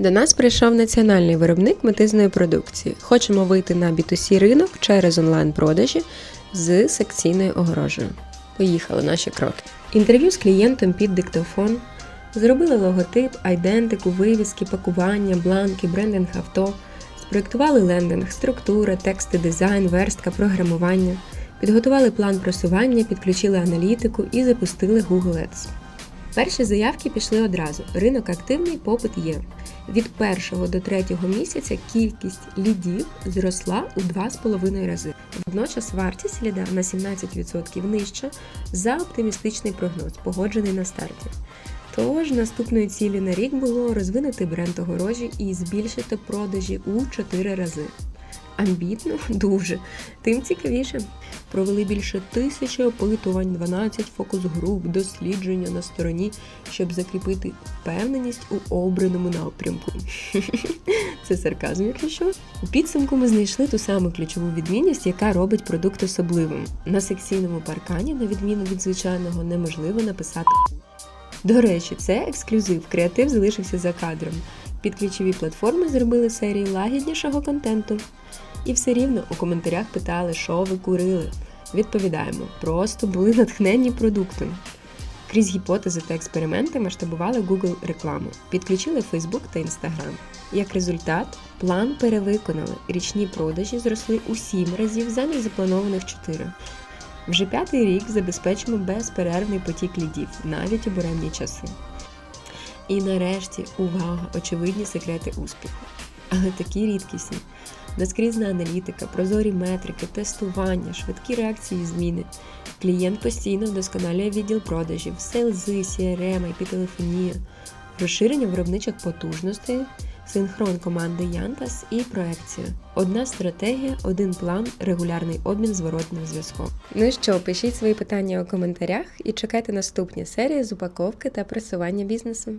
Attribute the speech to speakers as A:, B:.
A: До нас прийшов національний виробник метизної продукції. Хочемо вийти на B2C ринок через онлайн-продажі з секційною огорожею. Поїхали наші кроки. Інтерв'ю з клієнтом під диктофон. Зробили логотип, айдентику, вивіски, пакування, бланки, брендинг авто. Спроектували лендинг, структура, тексти, дизайн, верстка, програмування. Підготували план просування, підключили аналітику і запустили Google Ads. Перші заявки пішли одразу. Ринок активний, попит є. Від першого до третього місяця кількість лідів зросла у 2,5 рази. Водночас вартість ліда на 17% нижча за оптимістичний прогноз, погоджений на старті. Тож наступною ціллю на рік було розвинути бренд огорожі і збільшити продажі у 4 рази. Амбітно, дуже, тим цікавіше. Провели більше тисячі опитувань, 12 фокус-груп, дослідження на стороні, щоб закріпити впевненість у обраному напрямку. Це сарказм, якщо що. У підсумку ми знайшли ту саму ключову відмінність, яка робить продукт особливим. На секційному паркані, на відміну від звичайного, неможливо написати. До речі, це ексклюзив. Креатив залишився за кадром. Під ключові платформи зробили серії лагіднішого контенту. І все рівно у коментарях питали, що ви курили. Відповідаємо, просто були натхненні продуктом. Крізь гіпотези та експерименти масштабували Google рекламу, підключили Facebook та Instagram. Як результат, план перевиконали. Річні продажі зросли у 7 разів замість запланованих 4. Вже п'ятий рік забезпечимо безперервний потік лідів, навіть у буремні часи. І нарешті, увага, очевидні секрети успіху. Але такі рідкісні. Наскрізна аналітика, прозорі метрики, тестування, швидкі реакції і зміни. Клієнт постійно вдосконалює відділ продажів, селзи, CRM, IP-телефонія, розширення виробничих потужностей, синхрон команди Янтас і проекція. Одна стратегія, один план, регулярний обмін зворотним зв'язком. Ну що, пишіть свої питання у коментарях і чекайте наступні серії з упаковки та просування бізнесу.